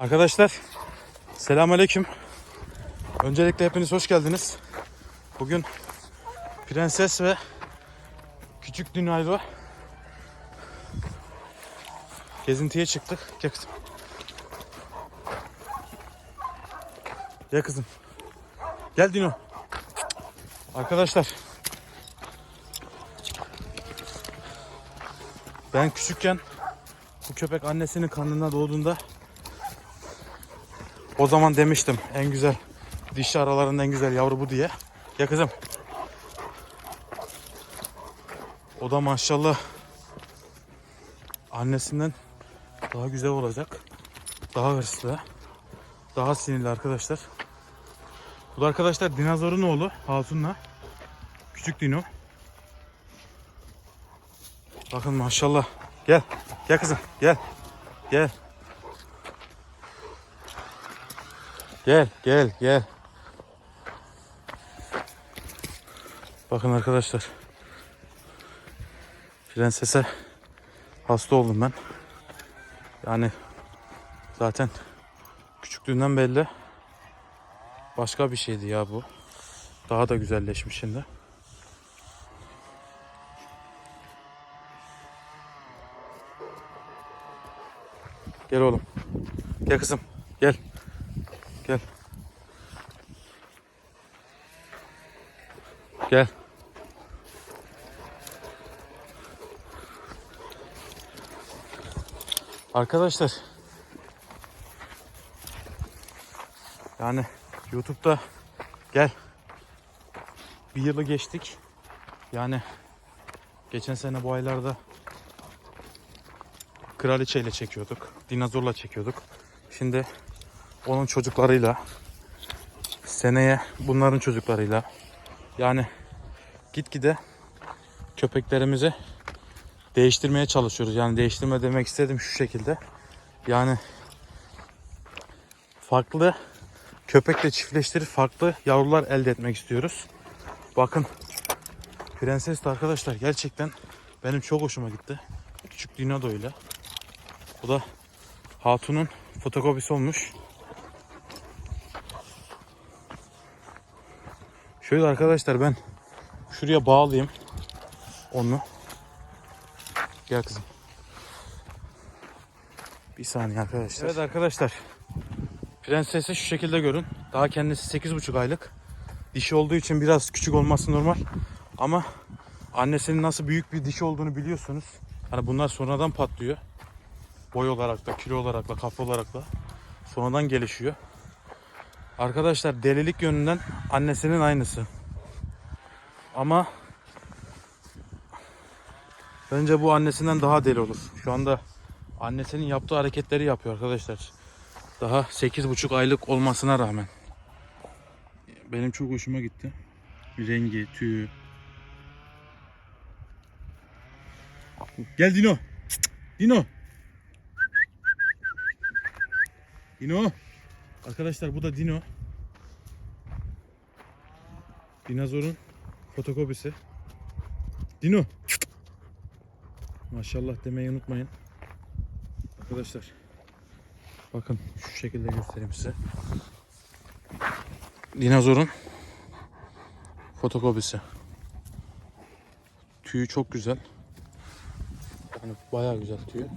Arkadaşlar selamünaleyküm. Öncelikle hepiniz hoş geldiniz. Bugün Prenses ve Küçük Dünaylo gezintiye çıktık. Gel kızım. Gel kızım. Gel Dino. Arkadaşlar ben küçükken bu köpek annesinin karnına doğduğunda o zaman demiştim en güzel dişi aralarında en güzel yavru bu diye. Ya kızım. O da maşallah annesinden daha güzel olacak. Daha hırslı. Daha sinirli arkadaşlar. Bu da arkadaşlar dinozorun oğlu Hatun'la. Küçük Dino. Bakın maşallah. Gel. Gel kızım. Gel. Gel. Gel, gel, gel. Bakın arkadaşlar. Prensese hasta oldum ben. Yani zaten küçüklüğünden belli. Başka bir şeydi ya bu. Daha da güzelleşmiş şimdi. Gel oğlum. Gel kızım. Gel. Gel. Arkadaşlar. Yani YouTube'da gel. Bir yılı geçtik. Yani geçen sene bu aylarda kraliçeyle çekiyorduk. Dinozorla çekiyorduk. Şimdi onun çocuklarıyla seneye bunların çocuklarıyla yani gitgide köpeklerimizi değiştirmeye çalışıyoruz. Yani değiştirme demek istedim şu şekilde. Yani farklı köpekle çiftleştirip farklı yavrular elde etmek istiyoruz. Bakın Prenses arkadaşlar gerçekten benim çok hoşuma gitti. Küçük Dino da öyle. Bu da Hatun'un fotokopisi olmuş. Şöyle arkadaşlar ben şuraya bağlayayım onu. Gel kızım. Bir saniye arkadaşlar. Evet arkadaşlar. Prensesi şu şekilde görün. Daha kendisi 8,5 aylık. Dişi olduğu için biraz küçük olması normal. Ama annesinin nasıl büyük bir dişi olduğunu biliyorsunuz. Hani bunlar sonradan patlıyor. Boy olarak da, kilo olarak da, kafa olarak da sonradan gelişiyor. Arkadaşlar delilik yönünden annesinin aynısı. Ama bence bu annesinden daha deli olur. Şu anda annesinin yaptığı hareketleri yapıyor arkadaşlar. Daha 8,5 aylık olmasına rağmen. Benim çok hoşuma gitti. Rengi, tüyü. Gel Dino. Dino. Dino. Arkadaşlar bu da Dino. Dinozorun fotokopisi. Dino. Maşallah demeyi unutmayın. Arkadaşlar. Bakın şu şekilde göstereyim size. Dinozorun fotokopisi. Tüyü çok güzel. Yani bayağı güzel tüyü.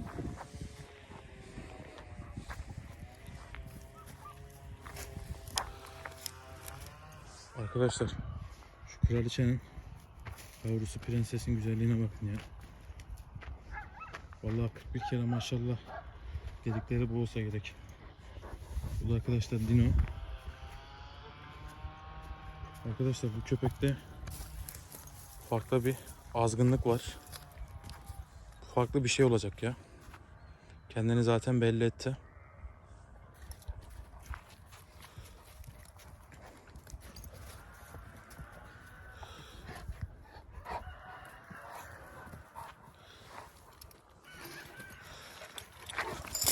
Arkadaşlar kraliçenin yavrusu prensesin güzelliğine bakın ya. Vallahi 41 kere maşallah dedikleri bu olsa gerek. Bu da arkadaşlar Dino. Arkadaşlar bu köpekte farklı bir azgınlık var. Farklı bir şey olacak ya. Kendini zaten belli etti.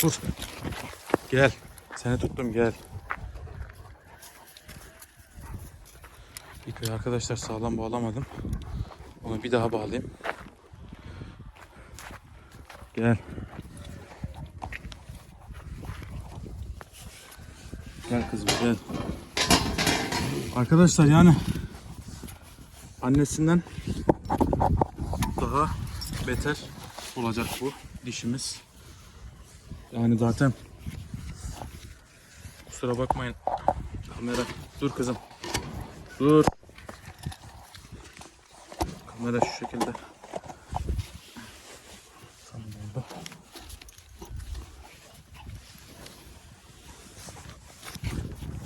Dur. Gel. Seni tuttum gel. İpi arkadaşlar sağlam bağlamadım. Onu bir daha bağlayayım. Gel. Gel kızım gel. Arkadaşlar yani annesinden daha beter olacak bu dişimiz. Yani zaten kusura bakmayın kamera dur kızım dur kamera şu şekilde.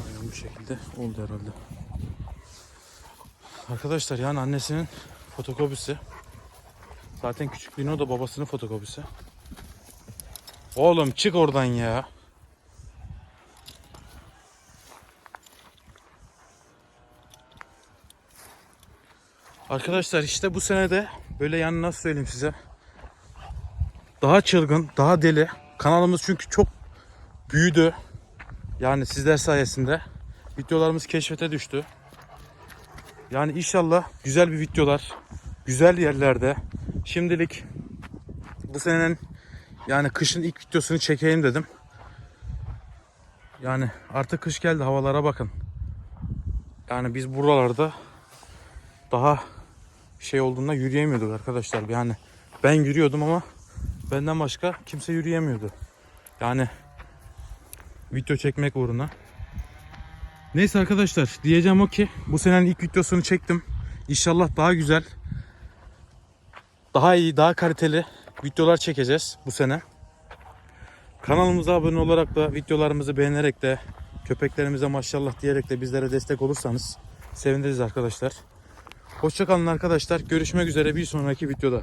Aynen bu şekilde oldu herhalde. Arkadaşlar yani annesinin fotokopisi. Zaten küçüklüğünü o da babasının fotokopisi. Oğlum çık oradan ya. Arkadaşlar işte bu sene de böyle yani nasıl söyleyeyim size. Daha çılgın, daha deli. Kanalımız çünkü çok büyüdü. Yani sizler sayesinde. Videolarımız keşfete düştü. Yani inşallah güzel bir videolar, güzel yerlerde. Şimdilik bu senenin yani kışın ilk videosunu çekeyim dedim. Yani artık kış geldi havalara bakın. Yani biz buralarda daha şey olduğunda yürüyemiyorduk arkadaşlar. Yani ben yürüyordum ama benden başka kimse yürüyemiyordu. Yani video çekmek uğruna. Neyse arkadaşlar diyeceğim o ki bu senenin ilk videosunu çektim. İnşallah daha güzel, daha iyi, daha kaliteli videolar çekeceğiz bu sene. Kanalımıza abone olarak da videolarımızı beğenerek de köpeklerimize maşallah diyerek de bizlere destek olursanız seviniriz arkadaşlar. Hoşçakalın arkadaşlar. Görüşmek üzere bir sonraki videoda.